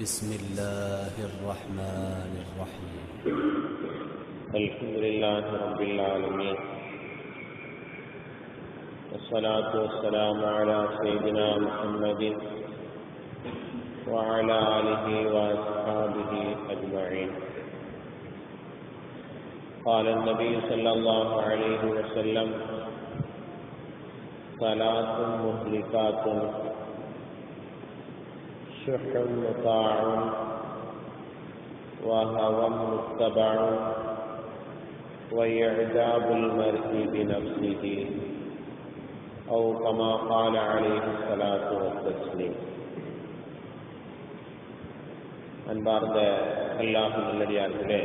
بسم الله الرحمن الرحيم. الحمد لله رب العالمين. والصلاة والسلام على سيدنا محمد وعلى آله وأصحابه أجمعين. قال النبي صلى الله عليه وسلم ثلاث مهلكات شح مطاع وهوى متبع وإعجاب المرء بنفسه أو كما قال عليه الصلاة والتسليم அன்பார்ந்த அல்லாஹு நல்லடியார்களே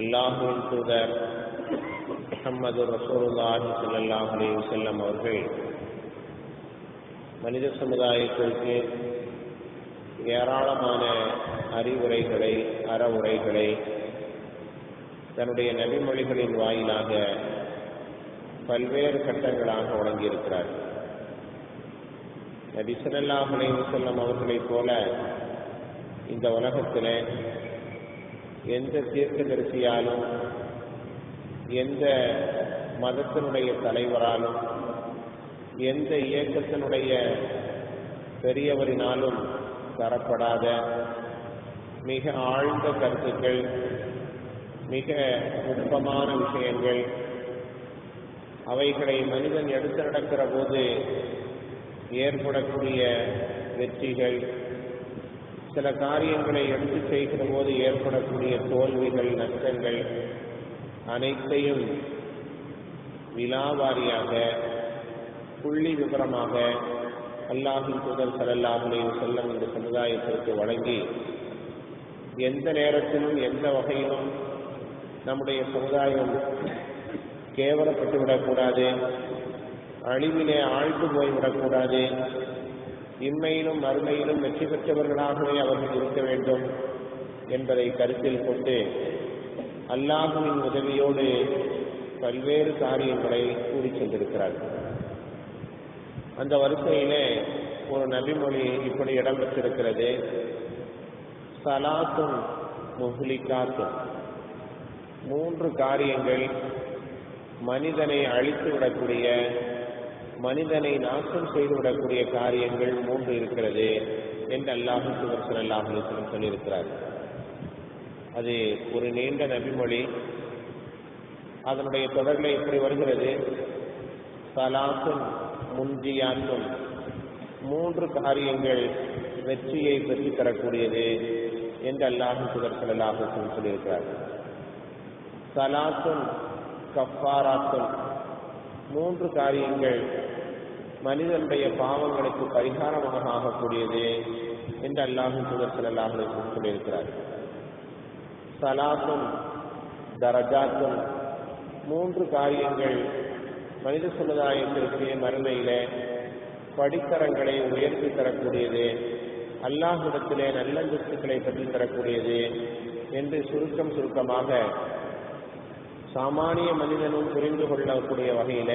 அல்லாஹுவின் தூதர் முகமது ரசூலுல்லாஹி ஸல்லல்லாஹு அலைஹி வஸல்லம் அவர்கள் மனித சமுதாயத்திற்கு ஏராளமான அறிவுரைகளை அறவுரைகளை தன்னுடைய நபிமொழிகளின் வாயிலாக பல்வேறு கட்டங்களாக வழங்கியிருக்கிறார். நபி ஸல்லல்லாஹு அலைஹி வஸல்லம் அவர்களைப் போல இந்த உலகத்தில் எந்த தீர்க்கதரிசியாலும் எந்த மதத்தினுடைய தலைவராலும் எந்த இயக்கத்தினுடைய பெரியவரினாலும் தரப்படாத மிக ஆழ்ந்த கருத்துக்கள் மிக நுட்பமான விஷயங்கள் அவைகளை மனிதன் எடுத்து நடக்கிற போது ஏற்படக்கூடிய வெற்றிகள் சில காரியங்களை எடுத்து செய்கிற போது ஏற்படக்கூடிய தோல்விகள் நஷ்டங்கள் அனைத்தையும் விலாவாரியாக புள்ளி விவரமாக அல்லாஹின் தூதர் சலல்லாஹுலே செல்லம் இந்த சமுதாயத்திற்கு வழங்கி எந்த நேரத்திலும் எந்த வகையிலும் நம்முடைய சமுதாயம் கேவலப்பட்டு விடக்கூடாது அழிவிலே ஆழ்ந்து போய்விடக்கூடாது இம்மையிலும் மறுமையிலும் வெற்றி பெற்றவர்களாகவே அவர்கள் இருக்க வேண்டும் என்பதை கருத்தில் கொண்டு அல்லாஹுவின் உதவியோடு பல்வேறு காரியங்களை கூறி சென்றிருக்கிறார்கள். அந்த வரிசையிலே ஒரு நபிமொழி இப்படி இடம் பெற்றிருக்கிறது சலாத்தும் முஹ்லிகாத்தும் மூன்று காரியங்கள் மனிதனை அழித்து விடக்கூடிய மனிதனை நாசம் செய்துவிடக்கூடிய காரியங்கள் மூன்று இருக்கிறது என்று அல்லாஹு சுவர்சன் அல்லாஹு சொல்லியிருக்கிறார். அது ஒரு நீண்ட நபிமொழி. அதனுடைய தொடர்பில் இப்படி வருகிறது. சலாத்தும் முன்ஜியாத்தும் மூன்று காரியங்கள் வெற்றியை பெற்றுத் தரக்கூடியது என்று அல்லாஹு சுவர் சொல்லியிருக்கிறார். சலாத்தும் கஃபாராத்தும் மூன்று காரியங்கள் மனிதனுடைய பாவங்களுக்கு பரிகாரமாக ஆகக்கூடியது என்று அல்லாஹு சுதர் சொல்லியிருக்கிறார். சலாத்தும் தரஜாத்தும் மூன்று காரியங்கள் மனித சமுதாயத்திற்கு மறுமையில படித்தரங்களை உயர்த்தி தரக்கூடியது அல்லாஹிடத்திலே நல்லந்தஸ்துக்களை பெற்று தரக்கூடியது என்று சுருக்கம் சுருக்கமாக சாமானிய மனிதனும் புரிந்து கொள்ளக்கூடிய வகையில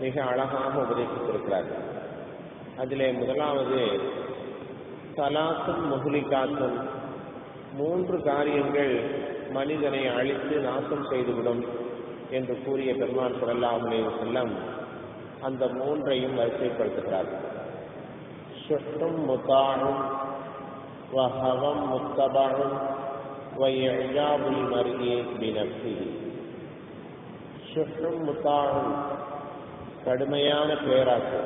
மிக அழகாக உபதேசித்திருக்கிறார் அதிலே முதலாவது சலாத்தும் முகுலிகாத்தும் மூன்று காரியங்கள் மனிதனை அழித்து நாசம் செய்துவிடும். என்று கூறிய பெருமான் சுரல்லாமலே செல்லம் அந்த மூன்றையும் வரிசைப்படுத்துகிறார். சுற்றும் முத்தானும் வஹவம் முத்தபானும் வையாபுல் மருகே பினப்சி சுற்றும் முத்தானும் கடுமையான பேராசை.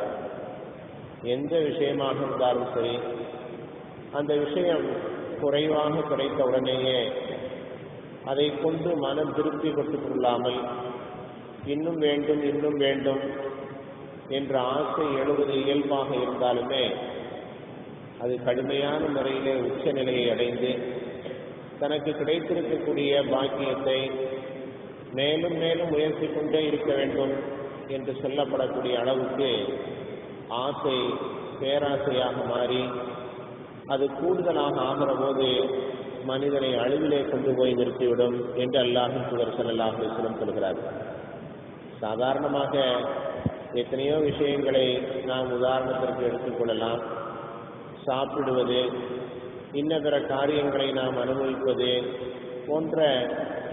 எந்த விஷயமாக இருந்தாலும் சரி அந்த விஷயம் குறைவாக கிடைத்த உடனேயே அதை கொண்டு மனம் திருப்தி பெற்றுக் கொள்ளாமல் இன்னும் வேண்டும் இன்னும் வேண்டும் என்ற ஆசை எழுவது இயல்பாக இருந்தாலுமே அது கடுமையான முறையிலே உச்ச நிலையை அடைந்து தனக்கு கிடைத்திருக்கக்கூடிய பாக்கியத்தை மேலும் மேலும் முயற்சி கொண்டே இருக்க வேண்டும் என்று சொல்லப்படக்கூடிய அளவுக்கு ஆசை பேராசையாக மாறி அது கூடுதலாக ஆகிற போது மனிதனை அழிவிலே கொண்டு போய் நிறுத்திவிடும் என்று அல்லாஹின் சுவர் செல்லாஹ் சிலம் சொல்கிறார். சாதாரணமாக எத்தனையோ விஷயங்களை நாம் உதாரணத்திற்கு எடுத்துக்கொள்ளலாம் சாப்பிடுவது இன்ன பிற காரியங்களை நாம் அனுபவிப்பது போன்ற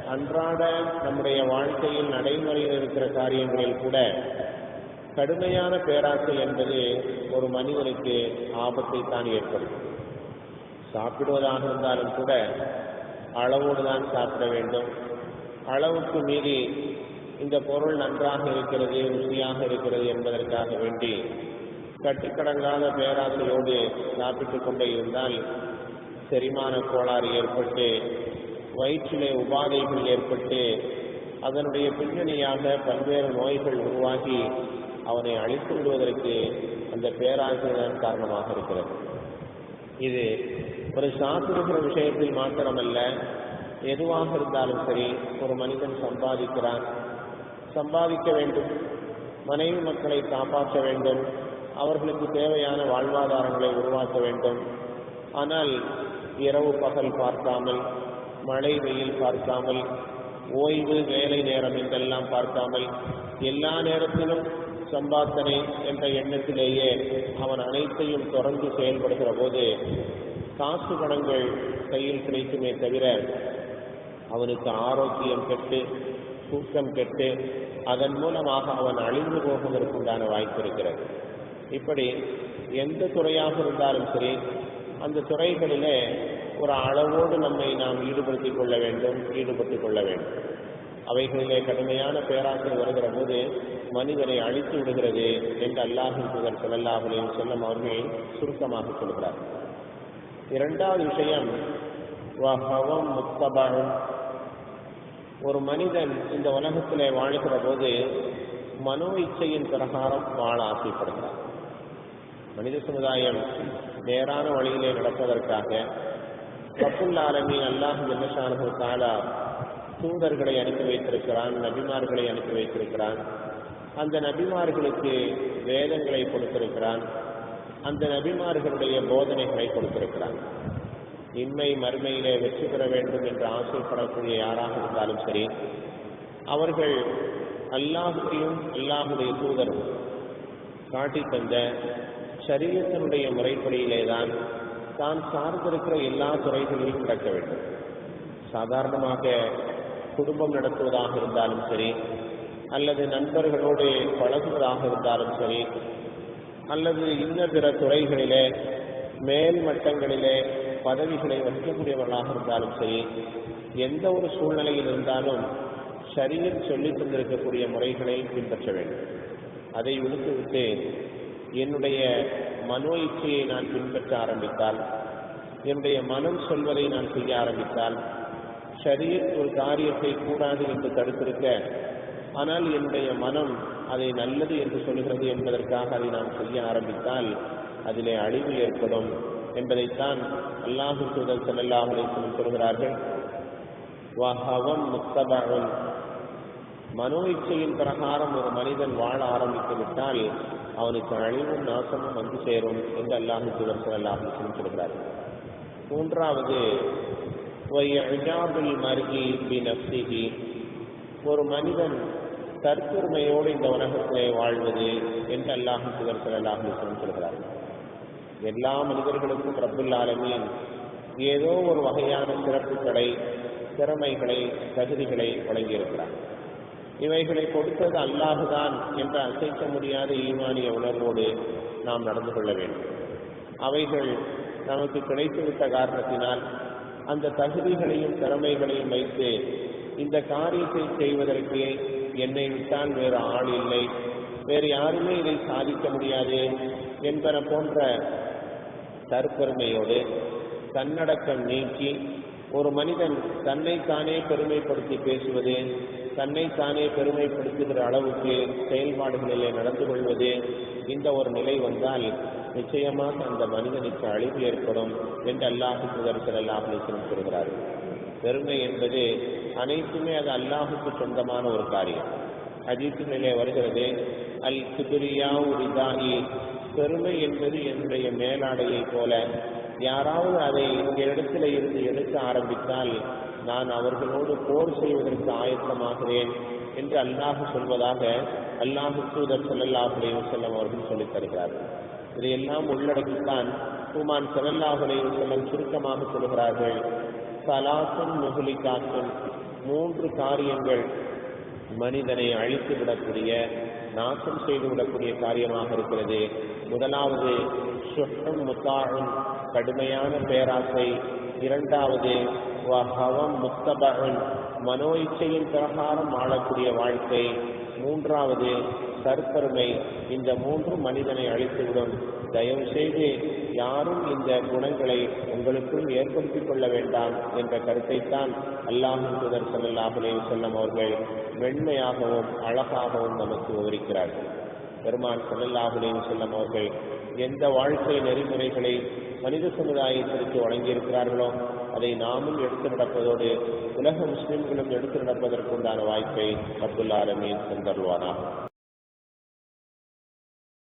அன்றாட நம்முடைய வாழ்க்கையில் நடைமுறையில் இருக்கிற காரியங்களில் கூட கடுமையான பேராசை என்பது ஒரு மனிதனுக்கு ஆபத்தை தான் ஏற்படுத்தும். சாப்பிடுவதாக இருந்தாலும் கூட அளவோடு தான் சாப்பிட வேண்டும். அளவுக்கு மீறி இந்த பொருள் நன்றாக இருக்கிறது ருசியாக இருக்கிறது என்பதற்காக வேண்டி கட்டுக்கடங்காத பேராசையோடு சாப்பிட்டுக் கொண்டே இருந்தால் செரிமான கோளாறு ஏற்பட்டு வயிற்றிலே உபாதைகள் ஏற்பட்டு அதனுடைய பின்னணியாக பல்வேறு நோய்கள் உருவாகி அவனை அழித்து விடுவதற்கு அந்த பேராசை தான் காரணமாக இருக்கிறது. இது ஒரு சாப்பிடுகிற விஷயத்தில் மாத்திரமல்ல. எதுவாக இருந்தாலும் சரி ஒரு மனிதன் சம்பாதிக்கிறான். சம்பாதிக்க வேண்டும். மனைவி மக்களை காப்பாற்ற வேண்டும். அவர்களுக்கு தேவையான வாழ்வாதாரங்களை உருவாக்க வேண்டும். ஆனால் இரவு பகல் பார்க்காமல் மழை வெயில் பார்க்காமல் ஓய்வு வேலை நேரம் என்றெல்லாம் பார்க்காமல் எல்லா நேரத்திலும் சம்பாத்தனை என்ற எண்ணத்திலேயே அவன் அனைத்தையும் தொடர்ந்து செயல்படுகிற போது காசு பணங்கள் கையில் கிடைக்குமே தவிர அவனுக்கு ஆரோக்கியம் கெட்டு தூக்கம் கெட்டு அதன் மூலமாக அவன் அழிந்து போவதற்குண்டான வாய்ப்பு இருக்கிறது. இப்படி எந்த துறையாக இருந்தாலும் சரி அந்த துறைகளிலே ஒரு அளவோடு நம்மை நாம் ஈடுபடுத்திக் கொள்ள வேண்டும் ஈடுபட்டுக் கொள்ள வேண்டும். அவைகளிலே கடுமையான பேராசை வருகிற போது மனிதனை அழித்து விடுகிறது என்று அல்லாஹின் புகழ் செல்லல்லாஹுலையும் செல்லும் அவர்கள் சுருக்கமாக சொல்கிறார். இரண்டாவது விஷயம் வஹவம் முத்தபகம் ஒரு மனிதன் இந்த உலகத்திலே வாழ்கிற போது மனோ இச்சையின் பிரகாரம் வாழ ஆசைப்படுகிறார். மனித சமுதாயம் நேரான வழியிலே நடப்பதற்காக ரப்புல் ஆலமீன் அல்லாஹ் ஜல்லஷானு தாலா தூதர்களை அனுப்பி வைத்திருக்கிறான் நபிமார்களை அனுப்பி வைத்திருக்கிறான். அந்த நபிமார்களுக்கு வேதங்களை கொடுத்திருக்கிறான். அந்த நபிமார்களுடைய போதனைகளை கொடுத்திருக்கிறாங்க இன்மை மறுமையிலே வெற்றி பெற வேண்டும் என்று ஆசைப்படக்கூடிய யாராக இருந்தாலும் சரி அவர்கள் அல்லாஹுடையும் அல்லாஹுடைய தூதரும் காட்டி தந்த சரீரத்தினுடைய முறைப்படியிலே தான் தான் சார்ந்திருக்கிற எல்லா துறைகளிலும் நடக்க வேண்டும். சாதாரணமாக குடும்பம் நடத்துவதாக இருந்தாலும் சரி அல்லது நண்பர்களோடு பழகுவதாக இருந்தாலும் சரி அல்லது இன்ன பிற துறைகளிலே மேல் மட்டங்களிலே பதவிகளை வகிக்கக்கூடியவர்களாக இருந்தாலும் சரி எந்த ஒரு சூழ்நிலையில் இருந்தாலும் சரியில் சொல்லித் தந்திருக்கக்கூடிய முறைகளை பின்பற்ற வேண்டும். அதை விடுத்துவிட்டு என்னுடைய மனோ இச்சையை நான் பின்பற்ற ஆரம்பித்தால் என்னுடைய மனம் சொல்வதை நான் செய்ய ஆரம்பித்தால் ஷரீர் ஒரு காரியத்தை கூடாது என்று தடுத்திருக்க ஆனால் என்னுடைய மனம் அதை நல்லது என்று சொல்கிறது என்பதற்காக அதை நாம் செய்ய ஆரம்பித்தால் அதிலே அழிவு ஏற்படும் என்பதைத்தான் அல்லாஹு தூதர் செல்லல்லாஹுலே சொல்கிறார்கள். வஹவம் முத்தபன் மனோ இச்சையின் பிரகாரம் ஒரு மனிதன் வாழ ஆரம்பித்து விட்டால் அவனுக்கு அழிவும் நாசமும் வந்து சேரும் என்று அல்லாஹு தூதர் செல்லல்லாஹு சொல்கிறார்கள். மூன்றாவது பி ஒரு மனிதன் தற்பெருமையோடு இந்த உலகத்திலே வாழ்வது என்று அல்லாஹ் சுகர் செல்லாஹு சொல்கிறார்கள் எல்லா மனிதர்களுக்கும் ரப்புல் ஆலமீன் ஏதோ ஒரு வகையான சிறப்புகளை திறமைகளை தகுதிகளை வழங்கியிருக்கிறார். இவைகளை கொடுத்தது அல்லாஹுதான் என்ற அசைக்க முடியாத ஈமானிய உணர்வோடு நாம் நடந்து கொள்ள வேண்டும். அவைகள் நமக்கு கிடைத்துவிட்ட காரணத்தினால் அந்த தகுதிகளையும் திறமைகளையும் வைத்து இந்த காரியத்தை செய்வதற்கு என்னை விட்டால் வேறு ஆள் இல்லை. வேறு யாருமே இதை சாதிக்க முடியாது என்பன போன்ற தற்பெருமையோடு தன்னடக்கம் நீக்கி ஒரு மனிதன் தன்னை தானே பெருமைப்படுத்தி பேசுவது தன்னை தானே பெருமைப்படுத்துகிற அளவுக்கு செயல்பாடுகளிலே நடந்து கொள்வது இந்த ஒரு நிலை வந்தால் நிச்சயமாக அந்த மனிதனுக்கு அழிவு ஏற்படும் என்று அல்லாஹு முதல் செல்லாமல் கூறுகிறார்கள். பெருமை என்பது அனைத்துமே அது அல்லாஹுக்கு சொந்தமான ஒரு காரியம். அஜித்துகளிலே வருகிறது அல் குதிரியா உரிதாகி பெருமை என்பது என்னுடைய மேலாடையை போல. யாராவது அதை இடத்துல இருந்து எடுக்க ஆரம்பித்தால் நான் அவர்களோடு போர் செய்வதற்கு ஆயத்தமாகிறேன் என்று அல்லாஹு சொல்வதாக அல்லாஹு தூதர் சொல்லல்லாஹுலே செல்லம் அவர்கள் சொல்லித் தருகிறார்கள் இதையெல்லாம் உள்ளடக்கித்தான் உமான் செல்லல்லாஹுலே செல்லம் சுருக்கமாக சொல்கிறார்கள் சலாத்தும் முகுலிகாத்தும் மூன்று காரியங்கள் மனிதனை அழித்து விடக்கூடிய நாசம் செய்து விடக்கூடிய காரியமாக இருக்கிறது. முதலாவது சுஷ்டம் முத்தாகும் கடுமையான பேராசை. இரண்டாவது வஹவம் முத்தபகன் மனோ இச்சையின் பிரகாரம் ஆளக்கூடிய வாழ்க்கை. மூன்றாவது கருத்தருமை இந்த மூன்று மனிதனை அழித்துவிடும். தயவு செய்து யாரும் இந்த குணங்களை உங்களுக்குள் ஏற்படுத்திக் கொள்ள வேண்டாம் என்ற கருத்தைத்தான் அல்லாஹின் தூதர் சல்லாஹுலே செல்லம் அவர்கள் மென்மையாகவும் அழகாகவும் நமக்கு விவரிக்கிறார்கள். பெருமான் சல்லல்லாஹுலே செல்லம் அவர்கள் எந்த வாழ்க்கை நெறிமுறைகளை மனித சமுதாயத்திற்கு வழங்கியிருக்கிறார்களோ அதை நாமும் எடுத்து நடப்பதோடு உலக முஸ்லிம்களும் எடுத்து நடப்பதற்குண்டான வாய்ப்பை அப்துல்லா ஆலமீன் தந்தருவானா